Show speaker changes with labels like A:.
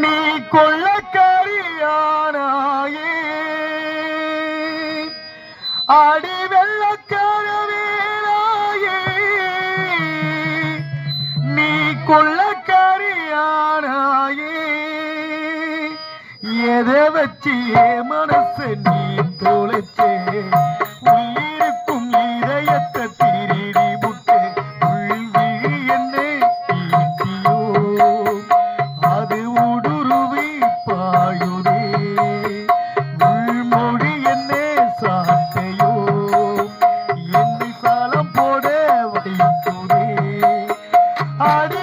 A: நீ கொள்ளக்காரியானாயே. அடி வெள்ளக்காரவேனாயே. நீ கொள்ளக்காரியானாயே. எதை வச்சு மனசு நீ தொலை आज